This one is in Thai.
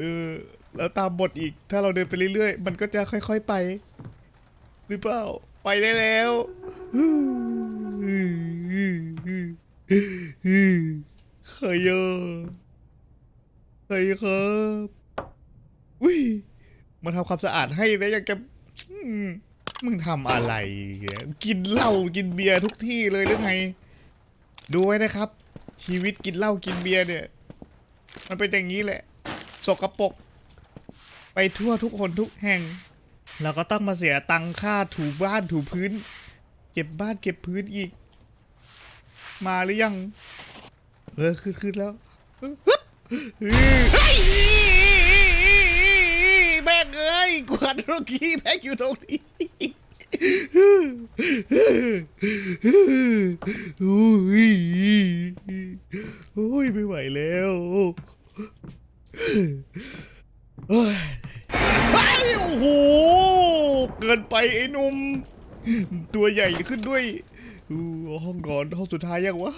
เออแล้วตามบทอีกถ้าเราเดินไปเรื่อยๆ มันก็จะค่อย ๆไป หรือเปล่า ไปได้แล้วใครเยอะใครครับอุ้ยมาทำความสะอาดให้นะยังจะมึงทำอะไร กินเหล้ากินเบียร์ทุกที่เลยหรือไง ดูไว้นะครับ ชีวิตกินเหล้ากินเบียร์เนี่ย มันเป็นอย่างนี้แหละ สกปรกไปทั่วทุกคนทุกแห่ง เราก็ต้องมาเสียตังค่าถูบ้านถูพื้น เก็บบ้านเก็บพื้นอีก มาหรือยัง เออขึ้นขึ้นแล้วเฮ้ยแม่งเอ้ยกวาดโรกี้แม่งอยู่ตรงนี้โอ้ยโอ้ยไม่ไหวแล้ว เฮ้ยโอ้โห เกินไปไอ้หนุ่ม ตัวใหญ่ขึ้นด้วยอู้ห้องนอนห้องสุดท้ายยังวะ